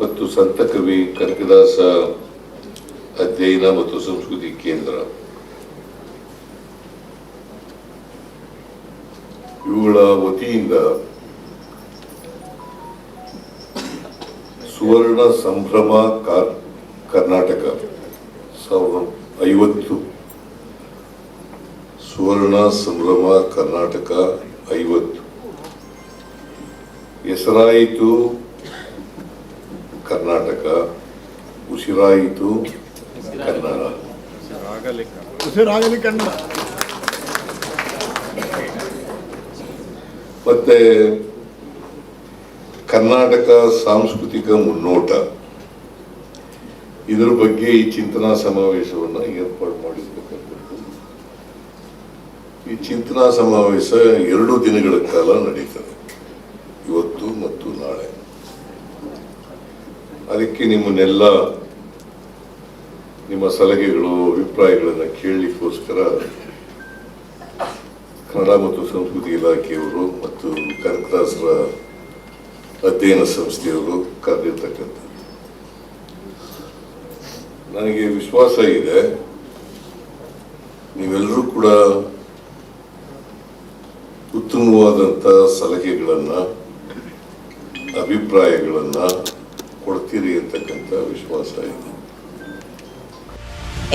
ಮತ್ತು ಸಂತ ಕವಿ ಕನಕದಾಸ ಅಧ್ಯಯನ ಮತ್ತು ಸಂಸ್ಕೃತಿ ಕೇಂದ್ರ. ಇವುಗಳ ವತಿಯಿಂದ ಸುವರ್ಣ ಸಂಭ್ರಮ ಕರ್ನಾಟಕ ಸಾವಿರದ ಐವತ್ತು. ಸುವರ್ಣ ಸಂಭ್ರಮ ಕರ್ನಾಟಕ ಐವತ್ತು. ಹೆಸರಾಯಿತು ಕರ್ನಾಟಕ ಉಸಿರಾಯಿತು ಕನ್ನಡ. ಉಸಿರಾಗಲಿ ಕನ್ನಡ. ಮತ್ತೆ ಕರ್ನಾಟಕ ಸಾಂಸ್ಕೃತಿಕ ಮುನ್ನೋಟ. ಇದರ ಬಗ್ಗೆ ಈ ಚಿಂತನಾ ಸಮಾವೇಶವನ್ನು ಏರ್ಪಾಡು ಮಾಡಿರ್ಬೇಕಂತ ಈ ಚಿಂತನಾ ಸಮಾವೇಶ ಎರಡು ದಿನಗಳ ಕಾಲ ನಡೀತದೆ. ಅದಕ್ಕೆ ನಿಮ್ಮನ್ನೆಲ್ಲ ನಿಮ್ಮ ಸಲಹೆಗಳು, ಅಭಿಪ್ರಾಯಗಳನ್ನು ಕೇಳಲಿಕ್ಕೋಸ್ಕರ ಕನ್ನಡ ಮತ್ತು ಸಂಸ್ಕೃತಿ ಇಲಾಖೆಯವರು ಮತ್ತು ಕನಕದಾಸರ ಅಧ್ಯಯನ ಸಂಸ್ಥೆಯವರು ಕರೆದಿರ್ತಕ್ಕಂಥದ್ದು. ನನಗೆ ವಿಶ್ವಾಸ ಇದೆ, ನೀವೆಲ್ಲರೂ ಕೂಡ ಉತ್ತಮವಾದಂಥ ಸಲಹೆಗಳನ್ನು, ಅಭಿಪ್ರಾಯಗಳನ್ನ ಕೊಡ್ತೀರಿ ಅಂತಕ್ಕಂಥ ವಿಶ್ವಾಸ ಇದೆ.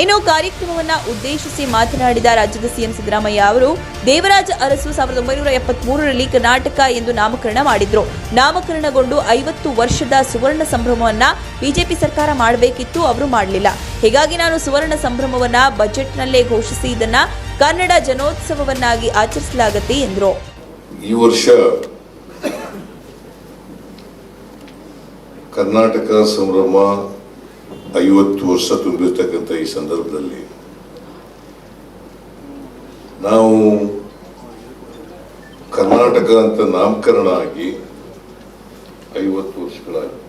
ಇನ್ನು ಕಾರ್ಯಕ್ರಮವನ್ನ ಉದ್ದೇಶಿಸಿ ಮಾತನಾಡಿದ ರಾಜ್ಯದ ಸಿಎಂ ಸಿದ್ದರಾಮಯ್ಯ ಅವರು ದೇವರಾಜ ಅರಸು ಸಾವಿರದ ಒಂಬೈನೂರ ಎಪ್ಪತ್ಮೂರರಲ್ಲಿ ಕರ್ನಾಟಕ ಎಂದು ನಾಮಕರಣ ಮಾಡಿದ್ರು. ನಾಮಕರಣಗೊಂಡು ಐವತ್ತು ವರ್ಷದ ಸುವರ್ಣ ಸಂಭ್ರಮವನ್ನ ಬಿಜೆಪಿ ಸರ್ಕಾರ ಮಾಡಬೇಕಿತ್ತು ಅವರು ಮಾಡಲಿಲ್ಲ. ಹೀಗಾಗಿ ನಾನು ಸುವರ್ಣ ಸಂಭ್ರಮವನ್ನ ಬಜೆಟ್ನಲ್ಲೇ ಘೋಷಿಸಿ ಇದನ್ನ ಕನ್ನಡ ಜನೋತ್ಸವವನ್ನಾಗಿ ಆಚರಿಸಲಾಗುತ್ತೆ ಎಂದರು. ಈ ವರ್ಷ ಕರ್ನಾಟಕ ಸಂಭ್ರಮ ಐವತ್ತು ವರ್ಷ ತುಂಬಿರ್ತಕ್ಕಂಥ ಈ ಸಂದರ್ಭದಲ್ಲಿ ನಾವು ಕರ್ನಾಟಕ ಅಂತ ನಾಮಕರಣ ಆಗಿ ಐವತ್ತು ವರ್ಷಗಳಾಗಿ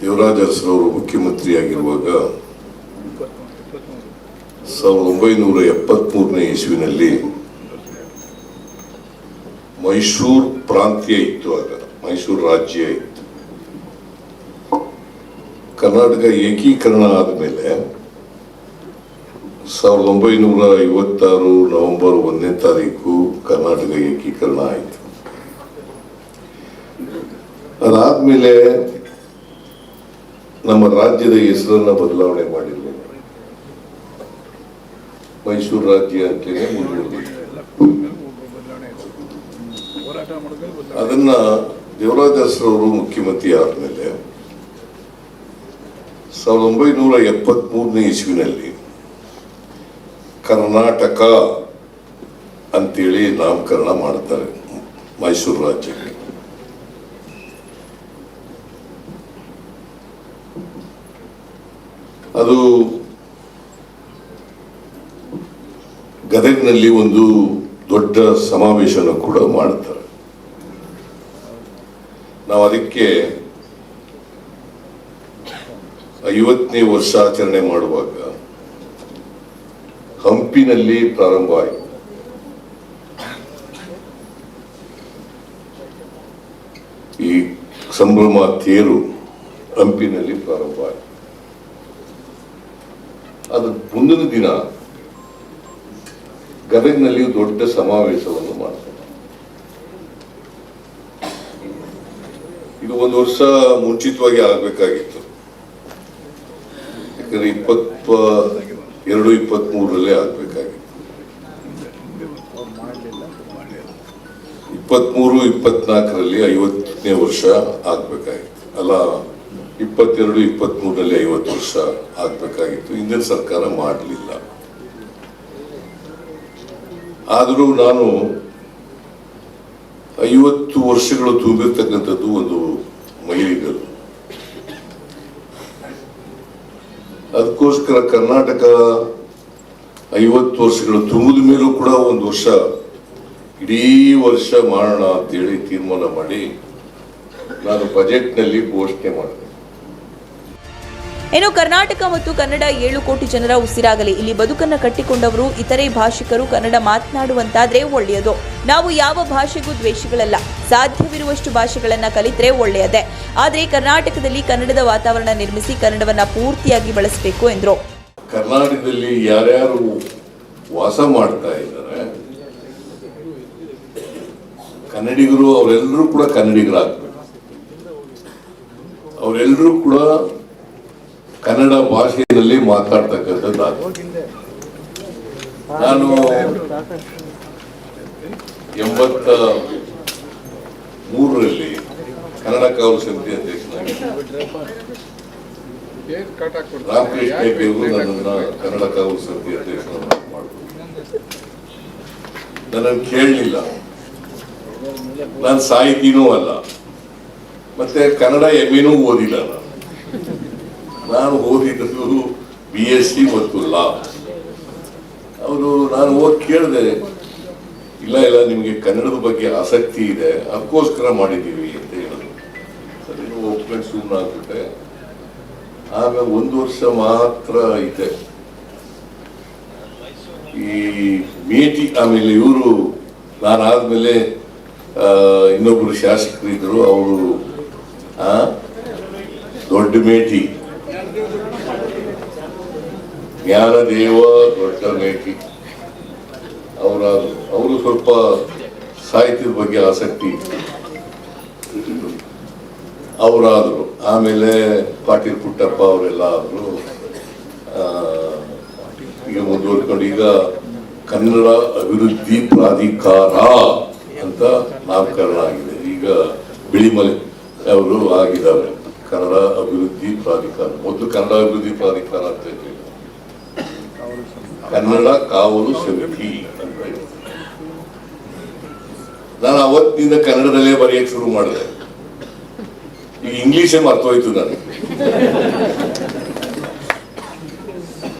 ದೇವರಾಜ ಅರಸರವರು ಮುಖ್ಯಮಂತ್ರಿಯಾಗಿರುವಾಗ ಸಾವಿರದ ಒಂಬೈನೂರ ಎಪ್ಪತ್ಮೂರನೇ ಇಸ್ವಿನಲ್ಲಿ ಮೈಸೂರು ಪ್ರಾಂತ್ಯ ಇತ್ತು ಆಗ ಮೈಸೂರು ರಾಜ್ಯ ಇತ್ತು. ಕರ್ನಾಟಕ ಏಕೀಕರಣ ಆದಮೇಲೆ ಸಾವಿರದ ಒಂಬೈನೂರ ಐವತ್ತಾರು ನವೆಂಬರ್ ಒಂದನೇ ತಾರೀಕು ಕರ್ನಾಟಕ ಏಕೀಕರಣ ಆಯಿತು. ಅದಾದ್ಮೇಲೆ ನಮ್ಮ ರಾಜ್ಯದ ಹೆಸರನ್ನ ಬದಲಾವಣೆ ಮಾಡಿರಲಿಲ್ಲ ಮೈಸೂರು ರಾಜ್ಯ ಅಂತಲೇ ಮುಂದುವರೆದಿತ್ತು ಅದನ್ನ ದೇವರಾಜ ಅವರು ಮುಖ್ಯಮಂತ್ರಿ ಆದ್ಮೇಲೆ ಸಾವಿರದ ಒಂಬೈನೂರ ಎಪ್ಪತ್ಮೂರನೇ ಇಸ್ವಿನಲ್ಲಿ ಕರ್ನಾಟಕ ಅಂತೇಳಿ ನಾಮಕರಣ ಮಾಡ್ತಾರೆ ಮೈಸೂರು ರಾಜ್ಯಕ್ಕೆ. ಅದು ಗದಗ್ನಲ್ಲಿ ಒಂದು ದೊಡ್ಡ ಸಮಾವೇಶನ ಕೂಡ ಮಾಡ್ತಾರೆ. ನಾವು ಅದಕ್ಕೆ ಐವತ್ತನೇ ವರ್ಷಾಚರಣೆ ಮಾಡುವಾಗ ಹಂಪಿನಲ್ಲಿ ಪ್ರಾರಂಭ ಆಯಿತು ಈ ಸಂಭ್ರಮ ತೇರು ಹಂಪಿನಲ್ಲಿ ಪ್ರಾರಂಭ ಆಯಿತು ಅದು ಮುಂದಿನ ದಿನ ಗದಗ್ನಲ್ಲಿ ದೊಡ್ಡ ಸಮಾವೇಶವನ್ನು ಮಾಡ್ತಾರೆ. ಇದು ಒಂದು ವರ್ಷ ಮುಂಚಿತವಾಗಿ ಆಗಬೇಕಾಗಿತ್ತು. ಯಾಕಂದ್ರೆ ಇಪ್ಪತ್ ಎರಡು ಇಪ್ಪತ್ತ್ ಮೂರರಲ್ಲೇ ಆಗ್ಬೇಕಾಗಿತ್ತು. ಇಪ್ಪತ್ಮೂರು ಇಪ್ಪತ್ನಾಲ್ಕರಲ್ಲಿ ಐವತ್ತನೇ ವರ್ಷ ಆಗಬೇಕಾಗಿತ್ತು. ಅಲ್ಲ, ಇಪ್ಪತ್ತೆರಡು ಇಪ್ಪತ್ಮೂರರಲ್ಲಿ ಐವತ್ತು ವರ್ಷ ಆಗಬೇಕಾಗಿತ್ತು. ಹಿಂದಿನ ಸರ್ಕಾರ ಮಾಡಲಿಲ್ಲ. ಆದರೂ ನಾನು ಐವತ್ತು ವರ್ಷಗಳು ತುಂಬಿರ್ತಕ್ಕಂಥದ್ದು ಒಂದು ಮಹಿಳೆಗಳು ಅದಕ್ಕೋಸ್ಕರ ಕರ್ನಾಟಕ ಐವತ್ತು ವರ್ಷಗಳು ತುಂಬಿದ ಮೇಲೂ ಕೂಡ ಒಂದು ವರ್ಷ ಇಡೀ ವರ್ಷ ಮಾಡೋಣ ಅಂತೇಳಿ ತೀರ್ಮಾನ ಮಾಡಿ ನಾನು ಬಜೆಟ್ನಲ್ಲಿ ಘೋಷಣೆ ಮಾಡಿದೆ ಇನ್ನು ಕರ್ನಾಟಕ ಮತ್ತು ಕನ್ನಡ ಏಳು ಕೋಟಿ ಜನರ ಉಸಿರಾಗಲಿ. ಇಲ್ಲಿ ಬದುಕನ್ನ ಕಟ್ಟಿಕೊಂಡವರು ಇತರೆ ಭಾಷಿಕರು ಕನ್ನಡ ಮಾತನಾಡುವಂತಾದ್ರೆ ಒಳ್ಳೆಯದು. ನಾವು ಯಾವ ಭಾಷೆಗೂ ದ್ವೇಷಗಳಲ್ಲ. ಸಾಧ್ಯವಿರುವಷ್ಟು ಭಾಷೆಗಳನ್ನ ಕಲಿತರೆ ಒಳ್ಳೆಯದೇ. ಆದರೆ ಕರ್ನಾಟಕದಲ್ಲಿ ಕನ್ನಡದ ವಾತಾವರಣ ನಿರ್ಮಿಸಿ ಕನ್ನಡವನ್ನ ಪೂರ್ತಿಯಾಗಿ ಬಳಸಬೇಕು ಎಂದರು. ಕರ್ನಾಟಕದಲ್ಲಿ ಯಾರ್ಯಾರು ವಾಸ ಮಾಡ್ತಾ ಇದ್ದಾರೆ, ಕನ್ನಡಿಗರು ಅವರೆಲ್ಲರೂ ಕೂಡ ಕನ್ನಡಿಗರಾಗಬೇಕು. ಅವರೆಲ್ಲರೂ ಕೂಡ ಕನ್ನಡ ಭಾಷೆಯಲ್ಲಿ ಮಾತಾಡ್ತಕ್ಕಂಥದ್ದು ನಾನು ಎಂಬತ್ತ ಮೂರರಲ್ಲಿ ಕನ್ನಡ ಕಾವಲು ಸಮಿತಿ ಹಾಕ್ಬಿಡ್ತಾರೆ? ರಾಮಕೃಷ್ಣ ಹೆಗ್ಡೆ ಬೇಕು? ಕನ್ನಡ ಕಾವಲು ಸಮಿತಿ ಅಧ್ಯಕ್ಷರನ್ನ ಮಾಡಿದ್ರು ನನ್ನನ್ನು ಕೇಳಲಿಲ್ಲ ನಾನು ಸಾಹಿತಿನೂ ಅಲ್ಲ ಮತ್ತೆ ಕನ್ನಡ ಎಂ ಓದಿಲ್ಲ ನಾನು ನಾನು ಓದಿದ್ದು ಬಿ ಎಸ್ ಸಿ ಮತ್ತು ಲಾ ಅವರು ನಾನು ಹೋಗಿ ಕೇಳಿದೆ. ಇಲ್ಲ ಇಲ್ಲ, ನಿಮಗೆ ಕನ್ನಡದ ಬಗ್ಗೆ ಆಸಕ್ತಿ ಇದೆ, ಅದಕ್ಕೋಸ್ಕರ ಮಾಡಿದ್ದೀವಿ ಅಂತ ಹೇಳಿದ್ರು ಸರಿ ಒಪ್ಕೊಂಡು ಸುಮ್ಮನಾಗ್ಬಿಟ್ಟೆ ಆಗ ಒಂದು ವರ್ಷ ಮಾತ್ರ ಇದೆ ಈ ಮೇಟಿ, ಆಮೇಲೆ ಇವರು, ನಾನಾದ್ಮೇಲೆ ಇನ್ನೊಬ್ಬರು ಇನ್ನೊಬ್ರು ಶಾಸಕರು ಇದ್ರು ಅವರು ದೊಡ್ಡ ಮೇಟಿ. ಜ್ಞಾನದೇವ ದೊಡ್ಡ ಮೇಟಿ ಅವರ ಅವರು ಸ್ವಲ್ಪ ಸಾಹಿತ್ಯದ ಬಗ್ಗೆ ಆಸಕ್ತಿ. ಅವರಾದರು. ಆಮೇಲೆ ಪಾಟೀಲ್ ಪುಟ್ಟಪ್ಪ ಅವರೆಲ್ಲ ಆದರು. ಈಗ ಮುಂದುವರ್ಕೊಂಡು ಈಗ ಕನ್ನಡ ಅಭಿವೃದ್ಧಿ ಪ್ರಾಧಿಕಾರ ಅಂತ ನಾಮಕರಣ ಆಗಿದೆ ಈಗ ಬಿಳಿಮಲೆ ಅವರು ಆಗಿದ್ದಾರೆ. ಕನ್ನಡ ಅಭಿವೃದ್ಧಿ ಪ್ರಾಧಿಕಾರ. ಮೊದಲು ಕನ್ನಡ ಅಭಿವೃದ್ಧಿ ಪ್ರಾಧಿಕಾರ ಅಂತ ಕನ್ನಡ ಕಾವಲು ಸಮಿತಿ ನಾನು ಅವತ್ತಿನಿಂದ ಕನ್ನಡದಲ್ಲೇ ಬರೆಯಕ್ಕೆ ಶುರು ಮಾಡಿದೆ. ಈಗ ಇಂಗ್ಲಿಷೇ ಮರ್ತೋಯ್ತು ನನಗೆ.